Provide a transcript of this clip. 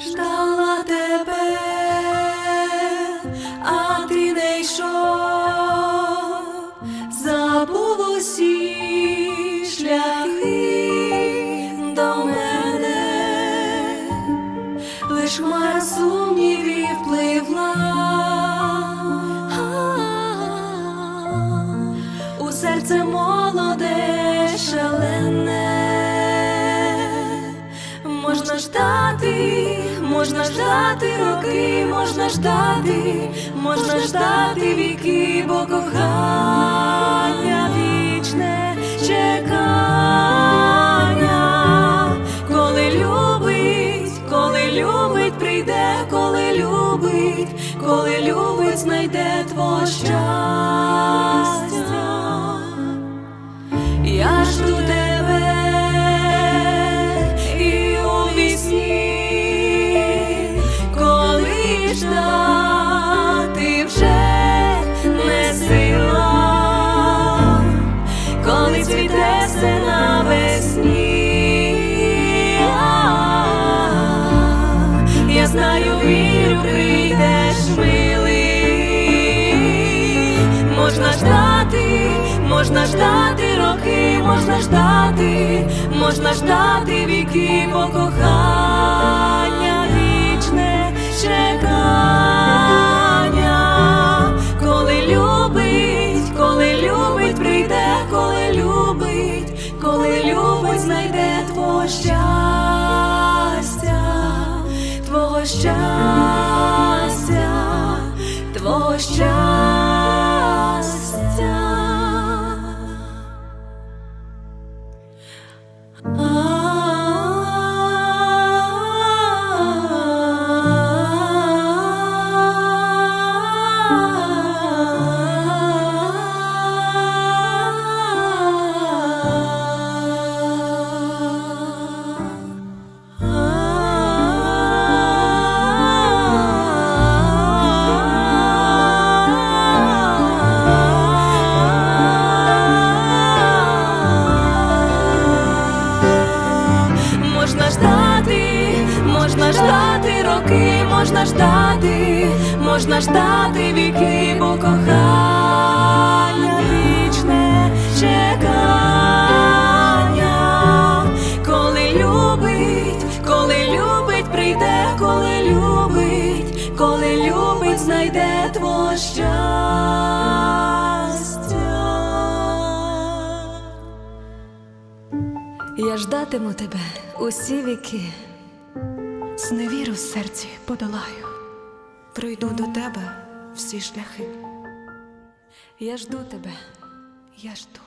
ждала тебе, а ти не йшов, забув усі шляхи до мене, лиш хмара сумнівів пливла. У серце молоде можна ждати роки, можна ждати, можна ждати віки, бо кохання вічне чекання, коли любить, коли любить, прийде, коли любить, коли любить, знайде твого щастя. Я жду тебе ждати вже не сила, коли цвіте все навесні. Я знаю, вірю, прийдеш милий, можна ждати, можна ждати роки, можна ждати, можна ждати віки, бо Можна ждати, можна ждати роки, можна ждати, можна ждати віки, бо кохання вічне чекання, коли любить, коли любить, прийде, коли любить, коли любить, знайде щастя. Я ждатиму тебе усі віки. Зневіру в серці подолаю, пройду до тебе всі шляхи. Я жду тебе. Я жду.